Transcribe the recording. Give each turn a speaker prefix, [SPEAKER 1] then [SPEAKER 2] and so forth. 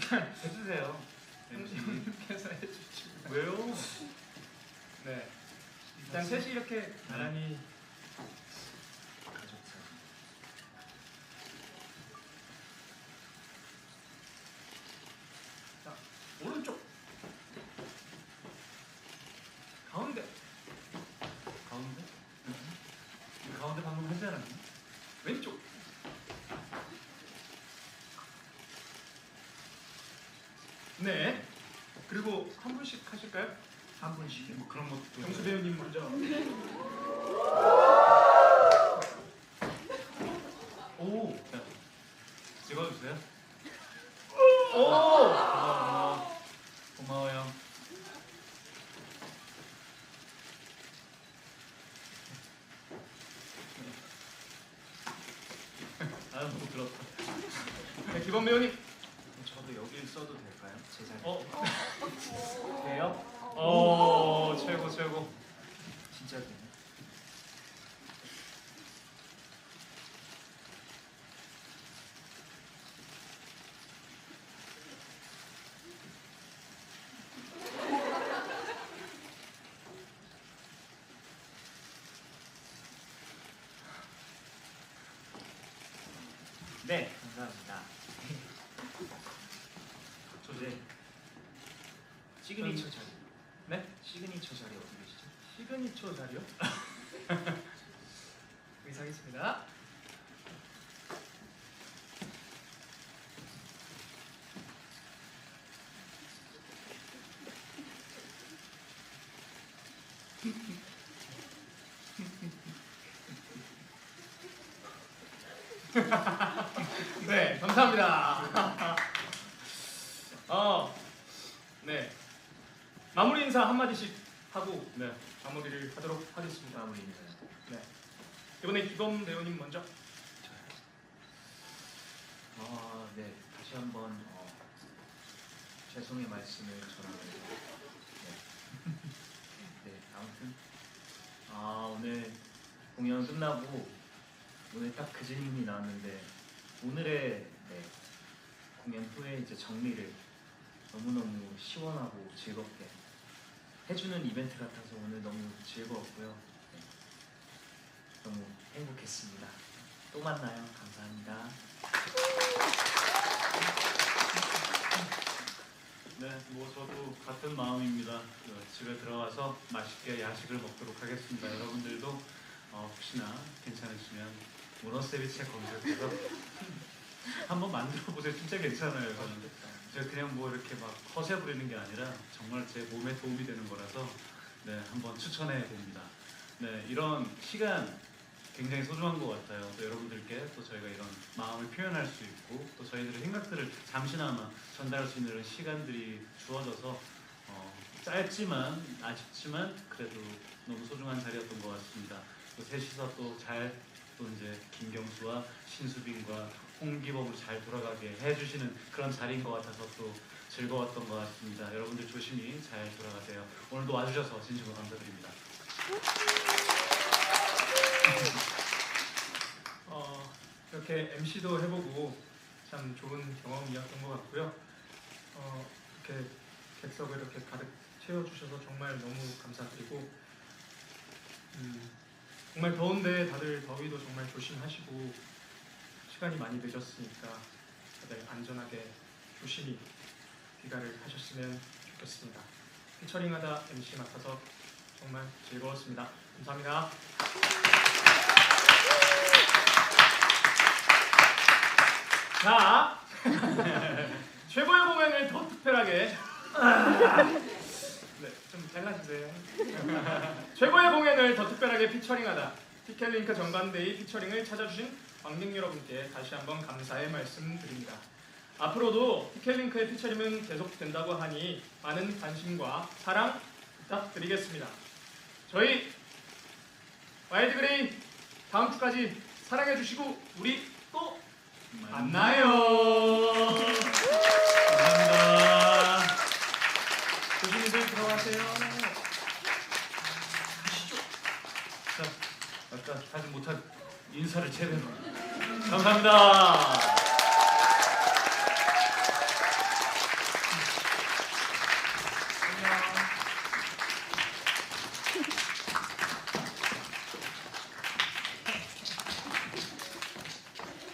[SPEAKER 1] 해주세요. MC.
[SPEAKER 2] 께서 해주시고
[SPEAKER 1] 왜요?
[SPEAKER 2] 네 일단 셋이 이렇게 나란히
[SPEAKER 1] 가족사.
[SPEAKER 2] 자 오른쪽 가운데
[SPEAKER 1] 가운데? 이 가운데 방금 하지 않았니?
[SPEAKER 2] 왼쪽 네 그리고 한 분씩 하실까요?
[SPEAKER 1] 한 분씩 뭐 그런 것도.
[SPEAKER 2] 경수 배우님 먼저
[SPEAKER 1] 오. 자, 찍어주세요.
[SPEAKER 2] 오
[SPEAKER 1] 고마워. 고마워요. 아, 너무 들었다.
[SPEAKER 2] 네, 기범 배우님
[SPEAKER 1] 저도 여기 써도 될까요? 제 자리.
[SPEAKER 2] 어
[SPEAKER 1] 돼요?
[SPEAKER 2] 오, 최고 최고
[SPEAKER 1] 진짜 돼요? 네, 감사합니다. 조제 시그니처 자리.
[SPEAKER 2] 네
[SPEAKER 1] 시그니처 자리 어디 계시죠?
[SPEAKER 2] 시그니처 자리요? 의상있습니다 네, 감사합니다. 어, 네. 마무리 인사 한 마디씩 하고 네, 마무리를 하도록 하겠습니다.
[SPEAKER 1] 인사.
[SPEAKER 2] 네. 이번에 기범 배우님 먼저.
[SPEAKER 1] 어, 네, 다시 한번 어, 죄송의 말씀을 전하면서 네. 네, 아무튼 아 오늘 공연 끝나고 오늘 딱 그즈님이 나왔는데 오늘의 네, 공연 후에 이제 정리를 너무너무 시원하고 즐겁게 해주는 이벤트 같아서 오늘 너무 즐거웠고요. 네, 너무 행복했습니다. 또 만나요. 감사합니다.
[SPEAKER 3] 네, 뭐 저도 같은 마음입니다. 어, 집에 들어가서 맛있게 야식을 먹도록 하겠습니다. 여러분들도 어, 혹시나 괜찮으시면 모노세비체 검색해서 한번 만들어 보세요. 진짜 괜찮아요. 저는 제가 그냥 뭐 이렇게 막 허세 부리는 게 아니라 정말 제 몸에 도움이 되는 거라서 네, 한번 추천해 봅니다. 네, 이런 시간 굉장히 소중한 것 같아요. 또 여러분들께 또 저희가 이런 마음을 표현할 수 있고 또 저희들의 생각들을 잠시나마 전달할 수 있는 시간들이 주어져서 어, 짧지만 아쉽지만 그래도 너무 소중한 자리였던 것 같습니다. 또 셋이서 또 잘 또 이제 김경수와 신수빈과 홍기범을 잘 돌아가게 해주시는 그런 자리인 것 같아서 또 즐거웠던 것 같습니다. 여러분들 조심히 잘 돌아가세요. 오늘도 와주셔서 진심으로 감사드립니다.
[SPEAKER 2] 어, 이렇게 MC도 해보고 참 좋은 경험이었던 것 같고요. 어, 이렇게 객석을 이렇게 가득 채워주셔서 정말 너무 감사드리고 음, 정말 더운데 다들 더위도 정말 조심하시고 시간이 많이 늦었으니까 다들 안전하게 조심히 귀가를 하셨으면 좋겠습니다. 피처링하다 MC 맡아서 정말 즐거웠습니다. 감사합니다. 자, 최고의 공연을 더 특별하게 네, 좀 잘라주세요. 최고의 공연을 더 특별하게 피처링하다 티켓링크 정관데이 피처링을 찾아주신 관객 여러분께 다시 한번 감사의 말씀드립니다. 앞으로도 티켓링크의 피처링은 계속된다고 하니 많은 관심과 사랑 부탁드리겠습니다. 저희 와일드 그레이 다음 주까지 사랑해 주시고 우리 또 만나요. 아까 하지 못한 인사를 제대로 감사합니다.